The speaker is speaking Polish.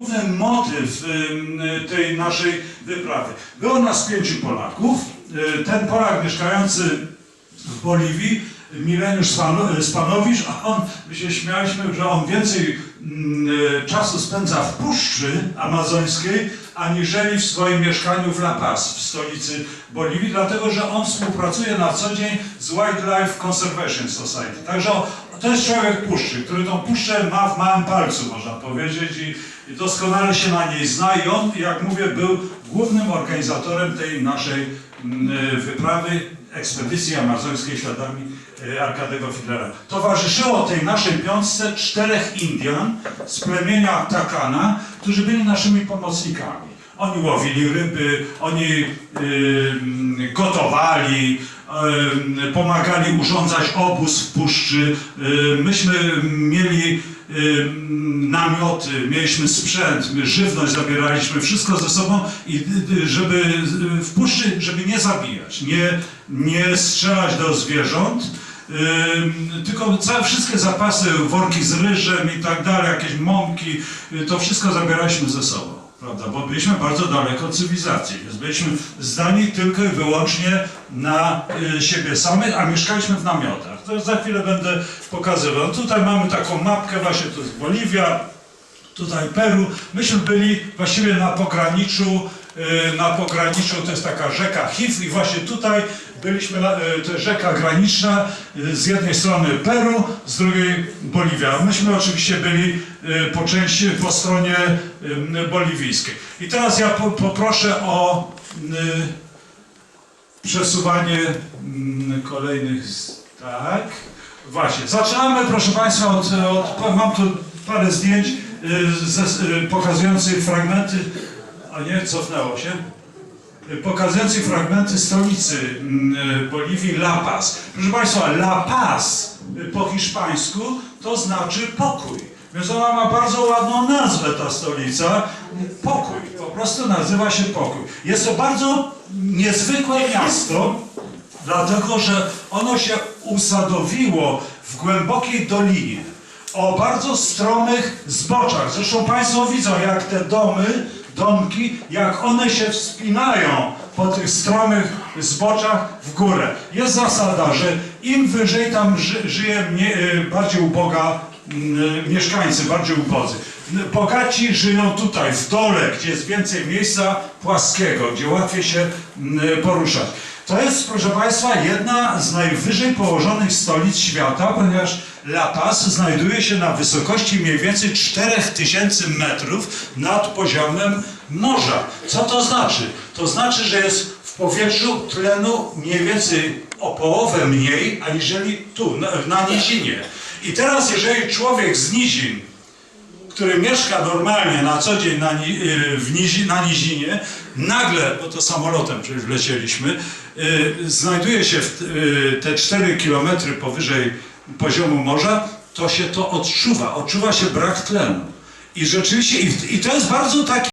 Główny motyw ym, tej naszej wyprawy. Było nas pięciu Polaków. Y, Ten Polak mieszkający w Boliwii, Mileniusz Spano- Spanowicz, a on, my się śmialiśmy, że on więcej mm, y, czasu spędza w Puszczy Amazońskiej, aniżeli w swoim mieszkaniu w La Paz, w stolicy Boliwii, dlatego że on współpracuje na co dzień z Wildlife Conservation Society. Także to jest człowiek puszczy, który tą puszczę ma w małym palcu, można powiedzieć, i, i doskonale się na niej zna. I on, jak mówię, był głównym organizatorem tej naszej mm, y, wyprawy, ekspedycji amazońskiej śladami y, Arkadego Fidlera. Towarzyszyło tej naszej piątce czterech Indian z plemienia Takana, którzy byli naszymi pomocnikami. Oni łowili ryby, oni y, gotowali, pomagali urządzać obóz w puszczy. Y, myśmy mieli y, namioty, mieliśmy sprzęt, żywność zabieraliśmy, wszystko ze sobą i żeby w puszczy, żeby nie zabijać, nie, nie strzelać do zwierząt. Tylko całe wszystkie zapasy, worki z ryżem i tak dalej, jakieś mąki, to wszystko zabieraliśmy ze sobą, prawda? Bo byliśmy bardzo daleko od cywilizacji, więc byliśmy zdani tylko i wyłącznie na y, siebie samych, a mieszkaliśmy w namiotach. To za chwilę będę pokazywał. Tutaj mamy taką mapkę, właśnie to jest Boliwia, tutaj Peru. Myśmy byli właściwie na pograniczu, y, na pograniczu to jest taka rzeka Hiv i właśnie tutaj byliśmy, na, y, to rzeka graniczna, y, z jednej strony Peru, z drugiej Boliwia. Myśmy oczywiście byli y, po części po stronie boliwijskiej. I teraz ja po, poproszę o przesuwanie mm, kolejnych, tak. Właśnie, zaczynamy proszę Państwa od, od mam tu parę zdjęć ze, pokazujących fragmenty, a nie, cofnęło się, Y, pokazujących fragmenty stolicy mm, Boliwii, La Paz. Proszę Państwa, La Paz y, po hiszpańsku to znaczy pokój. Więc ona ma bardzo ładną nazwę, ta stolica. Pokój, po prostu nazywa się pokój. Jest to bardzo niezwykłe miasto, dlatego że ono się usadowiło w głębokiej dolinie o bardzo stromych zboczach. Zresztą Państwo widzą, jak te domy, domki, jak one się wspinają po tych stromych zboczach w górę. Jest zasada, że im wyżej tam ży, żyje mnie, y, bardziej uboga mm, mieszkańcy, bardziej ubodzy. Bogaci żyją tutaj, w dole, gdzie jest więcej miejsca płaskiego, gdzie łatwiej się mm, poruszać. To jest, proszę Państwa, jedna z najwyżej położonych stolic świata, ponieważ La Paz znajduje się na wysokości mniej więcej 4000 metrów nad poziomem morza. Co to znaczy? To znaczy, że jest w powietrzu tlenu mniej więcej o połowę mniej, aniżeli tu, na, na nizinie. I teraz, jeżeli człowiek z nizin który mieszka normalnie na co dzień na, y, w nizi, na nizinie, nagle, bo to samolotem przecież lecieliśmy, y, znajduje się y, te 4 kilometry powyżej poziomu morza, to się to odczuwa. Odczuwa się brak tlenu. I rzeczywiście, i, i to jest bardzo taki